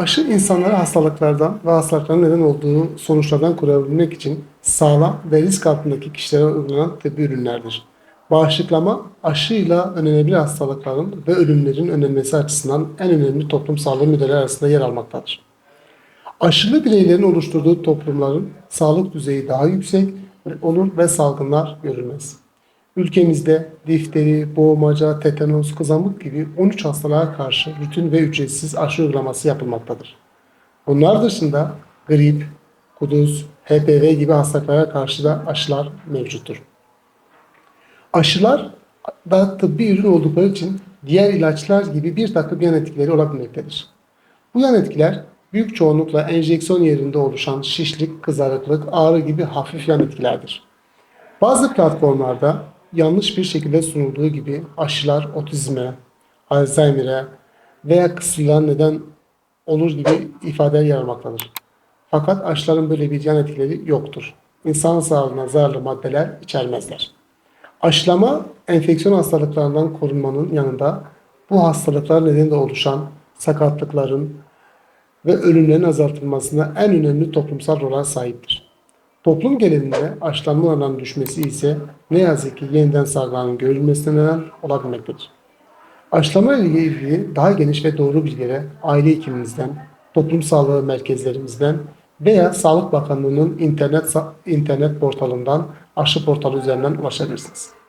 Aşı insanları hastalıklardan ve hastalıkların neden olduğu sonuçlardan koruyabilmek için sağlam ve risk altındaki kişilere uygulanan tıbbi ürünlerdir. Bağışıklama aşıyla önlenebilir hastalıkların ve ölümlerin önlenmesi açısından en önemli toplum sağlığı müdahale arasında yer almaktadır. Aşılı bireylerin oluşturduğu toplumların sağlık düzeyi daha yüksek olur ve salgınlar görülmez. Ülkemizde difteri, boğmaca, tetanos, kızamık gibi 13 hastalığa karşı rutin ve ücretsiz aşı uygulaması yapılmaktadır. Bunlar dışında grip, kuduz, HPV gibi hastalıklara karşı da aşılar mevcuttur. Aşılar da tıbbi ürün oldukları için diğer ilaçlar gibi bir takım yan etkileri olabilmektedir. Bu yan etkiler büyük çoğunlukla enjeksiyon yerinde oluşan şişlik, kızarıklık, ağrı gibi hafif yan etkilerdir. Bazı platformlarda yanlış bir şekilde sunulduğu gibi aşılar otizme, Alzheimer'e veya kısırlığa neden olur gibi ifadeler yer almaktadır. Fakat aşıların böyle bir yan etkileri yoktur. İnsan sağlığına zararlı maddeler içermezler. Aşılama enfeksiyon hastalıklarından korunmanın yanında bu hastalıklar nedeniyle oluşan sakatlıkların ve ölümlerin azaltılmasında en önemli toplumsal role sahiptir. Toplum genelinde aşılanma oranının düşmesi ise ne yazık ki yeniden salgıların görülmesine neden olabilmektedir. Aşılama ile ilgili daha geniş ve doğru bilgilere aile hekiminizden, toplum sağlığı merkezlerimizden veya Sağlık Bakanlığı'nın internet internet portalından aşı portalı üzerinden ulaşabilirsiniz.